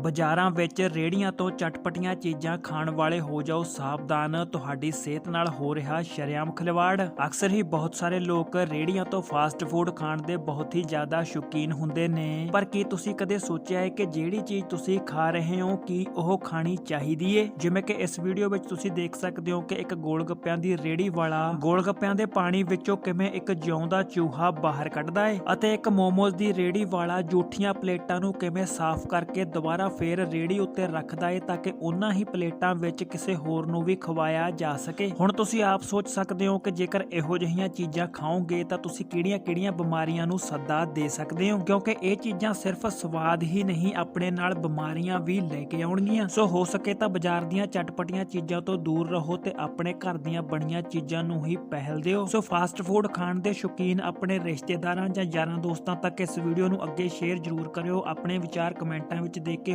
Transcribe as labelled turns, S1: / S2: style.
S1: ਬਾਜ਼ਾਰਾਂ ਵਿੱਚ ਰੇੜੀਆਂ ਤੋਂ ਚਟਪਟੀਆਂ ਚੀਜ਼ਾਂ ਖਾਣ ਵਾਲੇ ਹੋ ਜਾਓ ਸਾਵਧਾਨ, ਤੁਹਾਡੀ ਸਿਹਤ ਨਾਲ ਹੋ ਰਿਹਾ ਸ਼ਰੇਆਮ ਖਿਲਵਾੜ। ਅਕਸਰ ਹੀ ਬਹੁਤ ਸਾਰੇ ਲੋਕ ਰੇੜੀਆਂ ਤੋਂ ਫਾਸਟ ਫੂਡ ਖਾਣ ਦੇ ਬਹੁਤ ਹੀ ਜ਼ਿਆਦਾ ਸ਼ੌਕੀਨ ਹੁੰਦੇ ਨੇ। ਪਰ ਕੀ ਤੁਸੀਂ ਕਦੇ ਸੋਚਿਆ ਹੈ ਕਿ ਜਿਹੜੀ ਚੀਜ਼ ਤੁਸੀਂ ਖਾ ਰਹੇ ਹੋ, ਕੀ ਉਹ ਖਾਣੀ ਚਾਹੀਦੀ ਏ? ਜਿਵੇਂ ਕਿ ਇਸ ਵੀਡੀਓ ਵਿੱਚ ਤੁਸੀਂ ਦੇਖ ਸਕਦੇ ਹੋ ਕਿ ਇੱਕ ਗੋਲ ਗੱਪਿਆਂ ਦੀ ਰੇੜੀ ਵਾਲਾ ਗੋਲ ਗੱਪਿਆਂ ਦੇ ਪਾਣੀ ਵਿੱਚੋਂ ਕਿਵੇਂ ਇੱਕ ਜਿਉਂਦਾ ਚੂਹਾ ਬਾਹਰ ਕੱਢਦਾ ਏ ਅਤੇ ਇੱਕ ਮੋਮੋਜ਼ ਦੀ ਰੇੜੀ ਵਾਲਾ ਜੂਠੀਆਂ ਪਲੇਟਾਂ ਨੂੰ ਕਿਵੇਂ ਸਾਫ਼ ਕਰਕੇ ਦੁਬਾਰਾ ਫੇਰ ਰੇੜੀ ਉੱਤੇ ਰੱਖਦਾ ਏ ਤਾਂ ਕਿ ਉਹਨਾਂ ਹੀ ਪਲੇਟਾਂ ਵਿੱਚ ਕਿਸੇ ਹੋਰ ਨੂੰ ਵੀ ਖਵਾਇਆ ਜਾ ਸਕੇ। ਹੁਣ ਤੁਸੀਂ ਆਪ ਸੋਚ ਸਕਦੇ ਹੋ ਕਿ ਜੇਕਰ ਇਹੋ ਜਿਹੀਆਂ ਚੀਜ਼ਾਂ ਖਾਓਗੇ ਤਾਂ ਤੁਸੀਂ ਕਿਹੜੀਆਂ-ਕਿਹੜੀਆਂ ਬਿਮਾਰੀਆਂ ਨੂੰ ਸੱਦਾ ਦੇ ਸਕਦੇ ਹੋ? ਕਿਉਂਕਿ ਇਹ ਚੀਜ਼ਾਂ ਸਿਰਫ ਸਵਾਦ ਹੀ ਨਹੀਂ, ਆਪਣੇ ਨਾਲ ਬਿਮਾਰੀਆਂ ਵੀ ਲੈ ਕੇ ਆਉਣਗੀਆਂ। ਸੋ ਹੋ ਸਕੇ ਤਾਂ ਬਾਜ਼ਾਰ ਦੀਆਂ ਚਟਪਟੀਆਂ ਚੀਜ਼ਾਂ ਤੋਂ ਦੂਰ ਰਹੋ ਤੇ ਆਪਣੇ ਘਰ ਦੀਆਂ ਬਣੀਆਂ ਚੀਜ਼ਾਂ ਨੂੰ ਹੀ ਪਹਿਲ ਦਿਓ। ਸੋ ਫਾਸਟ ਫੂਡ ਖਾਣ ਦੇ ਸ਼ੌਕੀਨ ਆਪਣੇ ਰਿਸ਼ਤੇਦਾਰਾਂ ਜਾਂ ਯਾਰਾਂ ਦੋਸਤਾਂ ਤੱਕ ਇਸ ਵੀਡੀਓ ਨੂੰ ਅੱਗੇ ਸ਼ੇਅਰ ਜ਼ਰੂਰ ਕਰਿਓ। ਆਪਣੇ ਵਿਚਾਰ ਕਮੈਂਟਾਂ ਵਿੱਚ ਦੇ ਕੇ